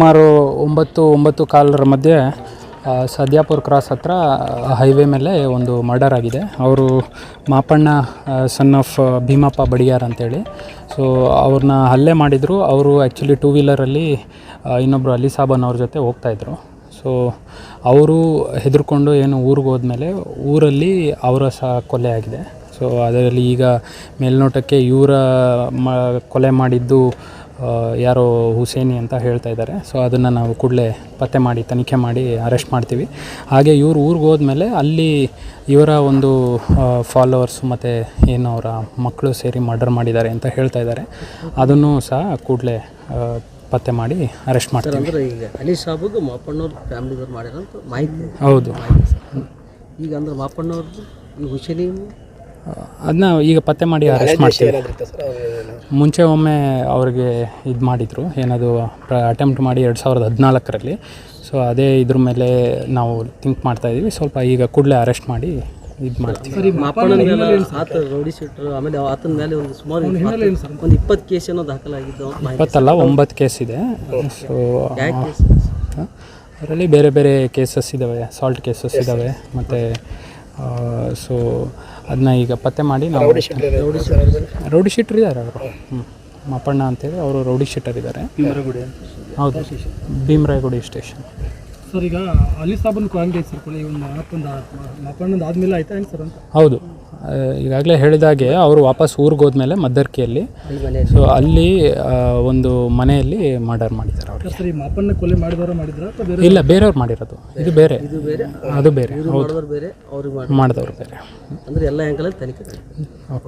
ಸುಮಾರು ಒಂಬತ್ತು ಒಂಬತ್ತು ಕಾಲರ ಮಧ್ಯೆ ಸದ್ಯಾಪುರ್ ಕ್ರಾಸ್ ಹತ್ರ ಹೈವೇ ಮೇಲೆ ಒಂದು ಮರ್ಡರ್ ಆಗಿದೆ. ಅವರು ಮಾಪಣ್ಣ ಸನ್ ಆಫ್ ಭೀಮಪ್ಪ ಬಡಿಯಾರ್ ಅಂತೇಳಿ. ಸೊ ಅವ್ರನ್ನ ಹಲ್ಲೆ ಮಾಡಿದರು. ಅವರು ಆ್ಯಕ್ಚುಲಿ ಟೂ ವೀಲರಲ್ಲಿ ಇನ್ನೊಬ್ಬರು ಅಲಿ ಸಾಬನ್ ಅವ್ರ ಜೊತೆ ಹೋಗ್ತಾಯಿದ್ರು ಸೊ ಅವರು ಹೆದರ್ಕೊಂಡು ಏನು ಊರಿಗೆ ಹೋದ್ಮೇಲೆ ಊರಲ್ಲಿ ಅವರ ಸಹ ಕೊಲೆ ಆಗಿದೆ. ಸೊ ಅದರಲ್ಲಿ ಈಗ ಮೇಲ್ನೋಟಕ್ಕೆ ಇವರ ಮ, ಕೊಲೆ ಮಾಡಿದ್ದು ಯಾರೋ ಹುಸೇನಿ ಅಂತ ಹೇಳ್ತಾ ಇದ್ದಾರೆ. ಸೊ ಅದನ್ನು ನಾವು ಕೂಡಲೇ ಪತ್ತೆ ಮಾಡಿ ತನಿಖೆ ಮಾಡಿ ಅರೆಸ್ಟ್ ಮಾಡ್ತೀವಿ. ಹಾಗೆ ಇವರು ಊರಿಗೆ ಹೋದ್ಮೇಲೆ ಅಲ್ಲಿ ಇವರ ಒಂದು ಫಾಲೋವರ್ಸು ಮತ್ತು ಏನು ಅವರ ಮಕ್ಕಳು ಸೇರಿ ಮರ್ಡರ್ ಮಾಡಿದ್ದಾರೆ ಅಂತ ಹೇಳ್ತಾ ಇದ್ದಾರೆ. ಅದನ್ನು ಸಹ ಕೂಡಲೇ ಪತ್ತೆ ಮಾಡಿ ಅರೆಸ್ಟ್ ಮಾಡ್ತಾರೆ ಅಂದ್ರೆ ಈಗ ಅಲಿ ಸಾಬಗ್ ಮಾಪಣ್ಣವ್ರ ಫ್ಯಾಮಿಲಿದವ್ರು ಮಾಡ್ಯಾರಂತ ಮಾಹಿತಿ. ಹೌದು. ಈಗ ಅಂದ್ರೆ ಮಾಪಣ್ಣವ್ರದ್ದು ಈ ಹುಸೇನಿ ಅದನ್ನ ಈಗ ಪತ್ತೆ ಮಾಡಿ ಅರೆಸ್ಟ್ ಮಾಡ್ತೀವಿ. ಮುಂಚೆ ಒಮ್ಮೆ ಅವ್ರಿಗೆ ಇದು ಮಾಡಿದರು ಏನದು ಅಟೆಂಪ್ಟ್ ಮಾಡಿ ಎರಡು ಸಾವಿರದ ಹದಿನಾಲ್ಕರಲ್ಲಿ. ಸೊ ಅದೇ ಇದ್ರ ಮೇಲೆ ನಾವು ಥಿಂಕ್ ಮಾಡ್ತಾ ಇದ್ದೀವಿ ಸ್ವಲ್ಪ ಈಗ ಕೂಡಲೇ ಅರೆಸ್ಟ್ ಮಾಡಿ ಇದು ಮಾಡ್ತೀವಿ. ಇಪ್ಪತ್ತಲ್ಲ ಒಂಬತ್ತು ಕೇಸ್ ಇದೆ. ಸೊ ಅದರಲ್ಲಿ ಬೇರೆ ಬೇರೆ ಕೇಸಸ್ ಇದ್ದಾವೆ ಸಾಲ್ಟ್ ಕೇಸಸ್ ಇದ್ದಾವೆ ಮತ್ತು ಸೊ ಅದನ್ನ ಈಗ ಪತ್ತೆ ಮಾಡಿ ನಾವು ರೌಡಿ ಶೀಟರ್ ಇದ್ದಾರೆ. ಅವರು. ಹ್ಞೂ ಮಪ್ಪಣ್ಣ ಅಂತೇಳಿ ಅವರು ರೌಡಿ ಶೀಟರ್ ಇದ್ದಾರೆ. ಹೌದು. ಭೀಮರಾಯಗುಡಿ ಸ್ಟೇಷನ್. ಸರ್ ಈಗ ಅಲಿ ಸಾಬನ್ ಕಾಂಗ್ರೆಸ್ ಸರ್ ಕೊಲೆ ಒಂದು ಆತಂದ ಮಾಪಣ್ಣಂದು ಆದ್ಮೇಲೆ ಆಯ್ತಾ ಹೆಂಗೆ ಸರ್ ಅಂತ? ಹೌದು. ಈಗಾಗಲೇ ಹೇಳಿದಾಗೆ ಅವರು ವಾಪಸ್ ಊರಿಗೆ ಹೋದ್ಮೇಲೆ ಮದ್ದರ್ಕಿಯಲ್ಲಿ. ಸೊ ಅಲ್ಲಿ ಆ, ಒಂದು ಮನೆಯಲ್ಲಿ ಮರ್ಡರ್ ಮಾಡಿದ್ದಾರೆ ಅವರು ಸರ್ ಈ ಮಾಪಣ್ಣ ಕೊಲೆ ಮಾಡಿದವರ ಮಾಡಿದ್ರ ಅಥವಾ ಬೇರೆ ಇಲ್ಲ ಬೇರೆಯವ್ರು ಮಾಡಿರೋದು. ಇದು ಬೇರೆ? ಅದು ಬೇರೆ. ಹೌದು. ಮಾಡಿದವ್ರು ಬೇರೆ ಅವ್ರಿಗೆ ಮಾಡಿ ಬೇರೆ. ಅಂದ್ರೆ ಎಲ್ಲ ಆ್ಯಂಗಲಲ್ಲಿ ತನಿಖೆ ಓಕೆ